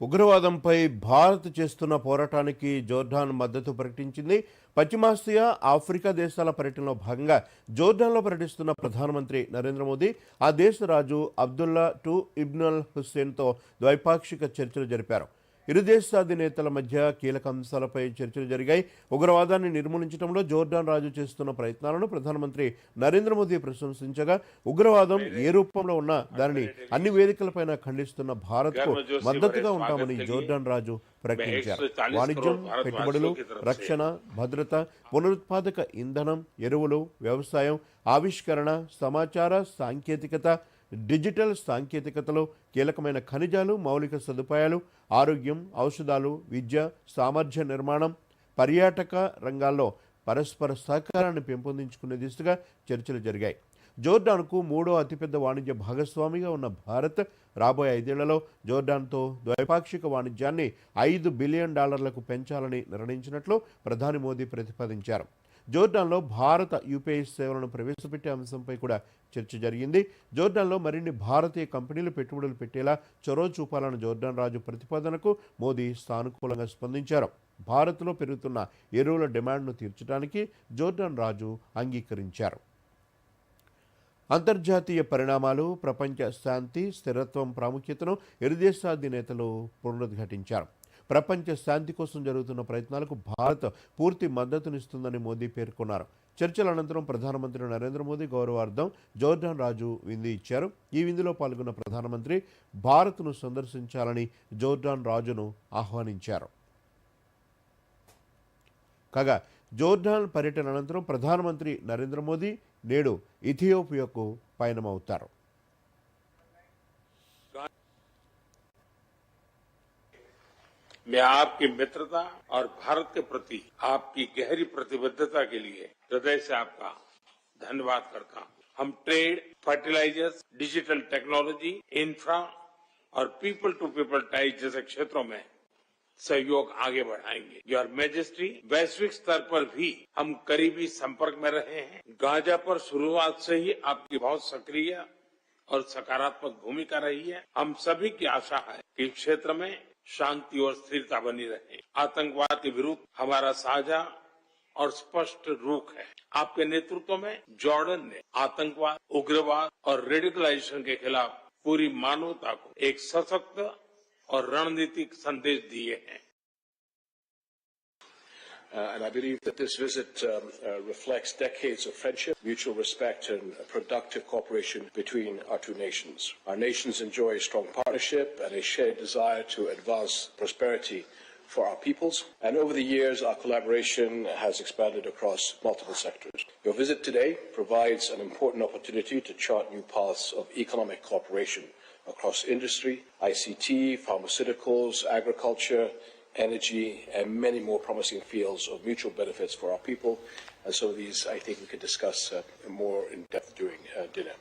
ఉగ్రవాదంపై భారత్ చేస్తున్న పోరాటానికి జోర్డాన్ మద్దతు ప్రకటించింది. పశ్చిమాసియా ఆఫ్రికా దేశాల పర్యటనలో భాగంగా జోర్డాన్లో పర్యటిస్తున్న ప్రధానమంత్రి నరేంద్ర మోదీ ఆ దేశ రాజు అబ్దుల్లా టు ఇబ్నల్ హుస్సేన్తో ద్వైపాక్షిక చర్చలు జరిపారు. ఇరు దేశాధినేతల మధ్య కీలక అంశాలపై చర్చలు జరిగాయి. ఉగ్రవాదాన్ని నిర్మూలించడంలో జోర్డాన్ రాజు చేస్తున్న ప్రయత్నాలను ప్రధానమంత్రి నరేంద్ర మోదీ ప్రశంసించగా ఉగ్రవాదం ఏ రూపంలో ఉన్నా దానిని అన్ని వేదికలపైన ఖండిస్తున్న భారత్కు మద్దతుగా ఉంటామని జోర్డాన్ రాజు ప్రకటించారు. వాణిజ్యం పెట్టుబడులు రక్షణ భద్రత పునరుత్పాదక ఇంధనం ఎరువులు వ్యవసాయం ఆవిష్కరణ సమాచార సాంకేతికత డిజిటల్ సాంకేతికతలో కీలకమైన ఖనిజాలు మౌలిక సదుపాయాలు ఆరోగ్యం ఔషధాలు విద్య సామర్థ్య నిర్మాణం పర్యాటక రంగాల్లో పరస్పర సహకారాన్ని పెంపొందించుకునే దిశగా చర్చలు జరిగాయి. జోర్డాన్కు మూడో అతిపెద్ద వాణిజ్య భాగస్వామిగా ఉన్న భారత్ రాబోయే ఐదేళ్ళలో జోర్డాన్తో ద్వైపాక్షిక వాణిజ్యాన్ని ఐదు బిలియన్ డాలర్లకు పెంచాలని నిర్ణయించినట్లు ప్రధాని మోదీ ప్రతిపాదించారు. జోర్డాన్లో భారత యూపీఐ సేవలను ప్రవేశపెట్టే అంశంపై కూడా చర్చ జరిగింది. జోర్డాన్లో మరిన్ని భారతీయ కంపెనీలు పెట్టుబడులు పెట్టేలా చొరవ చూపాలన్న జోర్డాన్ రాజు ప్రతిపాదనకు మోదీ సానుకూలంగా స్పందించారు. భారత్లో పెరుగుతున్న ఎరువుల డిమాండ్ను తీర్చడానికి జోర్డాన్ రాజు అంగీకరించారు. అంతర్జాతీయ పరిణామాలు ప్రపంచ శాంతి స్థిరత్వం ప్రాముఖ్యతను ఇరు దేశాధినేతలు పునరుద్ఘాటించారు. ప్రపంచ శాంతి కోసం జరుగుతున్న ప్రయత్నాలకు భారత్ పూర్తి మద్దతునిస్తుందని మోదీ పేర్కొన్నారు. చర్చల అనంతరం ప్రధానమంత్రి నరేంద్ర మోదీ గౌరవార్థం జోర్డాన్ రాజు విందు ఇచ్చారు. ఈ విందులో పాల్గొన్న ప్రధానమంత్రి భారత్ను సందర్శించాలని జోర్డాన్ రాజును ఆహ్వానించారు. కాగా జోర్డాన్ పర్యటన అనంతరం ప్రధానమంత్రి నరేంద్ర మోదీ నేడు ఇథియోపియాకు పయనమవుతారు. मैं आपकी मित्रता और भारत के प्रति आपकी गहरी प्रतिबद्धता के लिए हृदय से आपका धन्यवाद करता हूँ। हम trade fertilisers digital technology infra और पीपल टू पीपल टाइज जैसे क्षेत्रों में सहयोग आगे बढ़ाएँगे। योर मेजेस्टी वैश्विक स्तर पर भी हम करीबी संपर्क में रहे हैं। गाजा पर शुरुआत से ही आपकी बहुत सक्रिय और सकारात्मक भूमिका रही है। हम सभी की आशा है कि क्षेत्र में शांति और स्थिरता बनी रहे। आतंकवाद के विरुद्ध हमारा साझा और स्पष्ट रूख है। आपके नेतृत्व में जॉर्डन ने आतंकवाद, उग्रवाद और रेडिकलाइजेशन के खिलाफ पूरी मानवता को एक सशक्त और रणनीतिक संदेश दिए हैं। Uh, and I believe that this visit um, uh, reflects decades of friendship, mutual respect, and productive cooperation between our two nations. Our nations enjoy a strong partnership and a shared desire to advance prosperity for our peoples. And over the years, our collaboration has expanded across multiple sectors. Your visit today provides an important opportunity to chart new paths of economic cooperation across industry, ICT, pharmaceuticals, agriculture, energy, and many more promising fields of mutual benefits for our people. And some of these, I think, we could discuss uh, more in depth during uh, dinner.